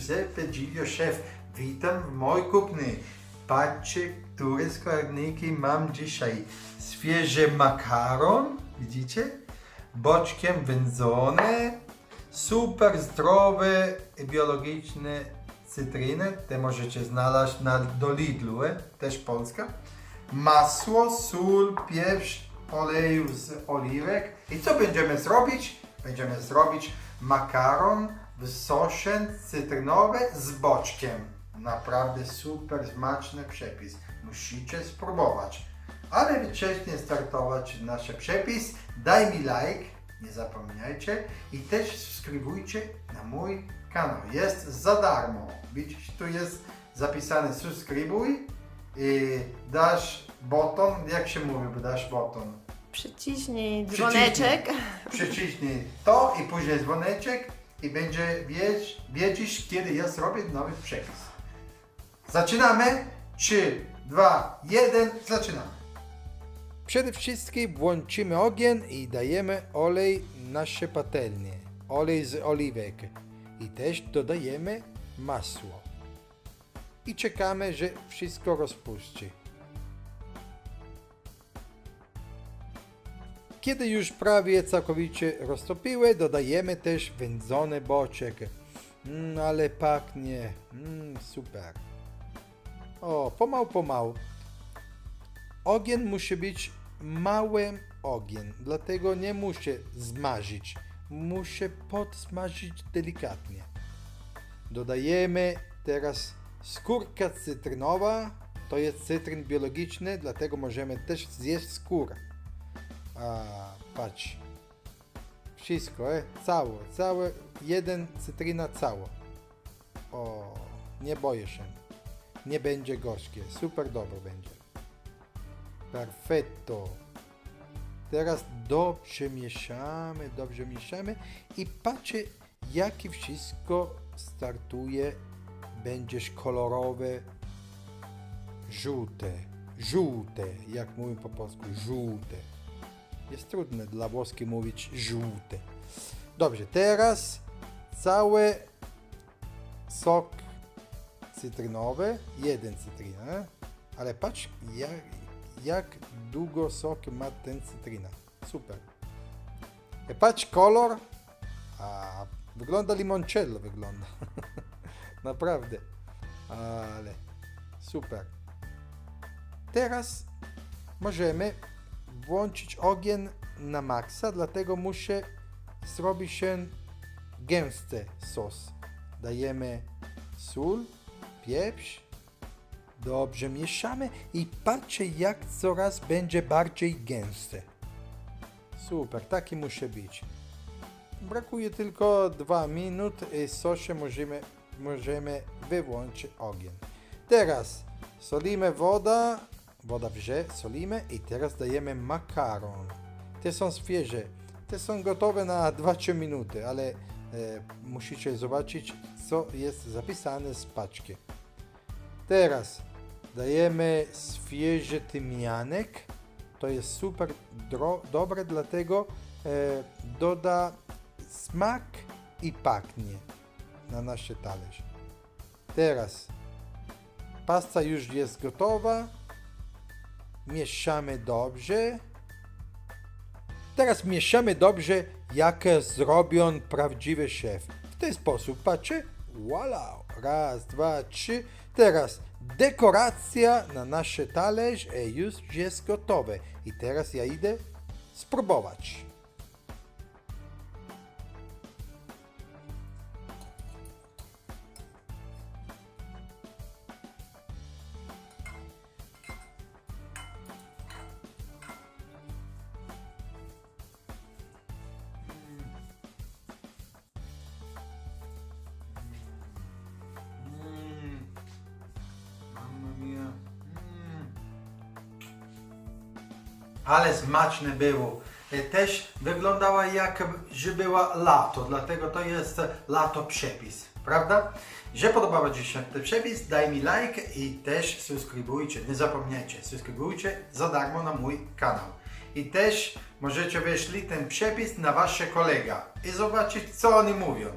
Giuseppe Giglio, szef. Witam w mojej kuchni. Patrzcie, które składniki mam dzisiaj. Świeży makaron, widzicie? Boczkiem wędzone, super zdrowe i biologiczne cytryny. Te możecie znaleźć na, do Lidlu, e? też Polska. Masło, sól, pieprz, oleju z oliwek. I co będziemy zrobić? Będziemy zrobić makaron w sosie cytrynowy z boczkiem. Naprawdę super smaczny przepis. Musicie spróbować. Ale wcześniej startować nasz przepis, daj mi like, nie zapomniajcie i też subskrybujcie na mój kanał. Jest za darmo. Widzicie, tu jest zapisane subskrybuj i dasz button, jak się mówi, bo dasz button? Przyciśnij Przyciśnij. dzwoneczek. Przyciśnij to i później dzwoneczek i będzie wiedzieć, wiedzieć kiedy ja zrobię nowy przepis. Zaczynamy? 3, 2, 1, zaczynamy. Przede wszystkim włączymy ogień i dajemy olej na patelnię. Olej z oliwek. I też dodajemy masło. I czekamy, że wszystko rozpuści. Kiedy już prawie całkowicie roztopiły, dodajemy też wędzony boczek. Mm, ale pachnie. Mm, super. O, pomału, pomału. Ogień musi być mały ogień, dlatego nie muszę zmażyć. Muszę podsmażyć delikatnie. Dodajemy teraz skórka cytrynowa. To jest cytryn biologiczny, dlatego możemy też zjeść skórę. A, patrz. Wszystko, e? Cało, całe, jeden cytryna cało. O, nie boję się. Nie będzie gorzkie, super dobre będzie. Perfetto. Teraz dobrze mieszamy, dobrze mieszamy i patrzcie, jakie wszystko startuje. Będziesz kolorowe, żółte, żółte, jak mówię po polsku, żółte. Jest trudne dla włoski mówić żółte. Dobrze, teraz cały sok cytrynowy, jeden cytryna, ale patrz jak, jak długo sok ma ten cytryna. Super. I patrz kolor, a wygląda limoncello wygląda. Naprawdę. Ale super. Teraz możemy włączyć ogień na maksa, dlatego muszę zrobić się gęsty sos. Dajemy sól, pieprz, dobrze mieszamy i patrzcie jak coraz będzie bardziej gęsty. Super, taki musi być. Brakuje tylko 2 minut i sosie możemy, możemy wyłączyć ogień. Teraz solimy woda, woda wrze, solimy i teraz dajemy makaron. Te są świeże, te są gotowe na 2-3 minuty, ale e, musicie zobaczyć co jest zapisane z paczki. Teraz dajemy świeży tymianek. To jest super dobre, dlatego e, doda smak i pachnie na nasze talerze. Teraz pasta już jest gotowa. Mieszamy dobrze. Teraz mieszamy dobrze, jak zrobią prawdziwy szef. W ten sposób, patrzcie. Wow! Raz, dwa, trzy. Teraz dekoracja na nasze talerz i już jest gotowe. I teraz ja idę spróbować. Ale smaczne było. E, Też wyglądała jak, że była lato, dlatego to jest lato przepis, prawda? Że podobał Ci się ten przepis, daj mi like i też subskrybujcie. Nie zapomnijcie, subskrybujcie za darmo na mój kanał. I też możecie wyślić ten przepis na Wasze kolega i zobaczyć co oni mówią.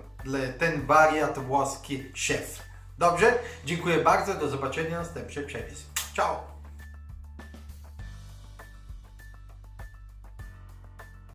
ten wariat włoski szef. Dobrze? Dziękuję bardzo, do zobaczenia następny przepis. Ciao!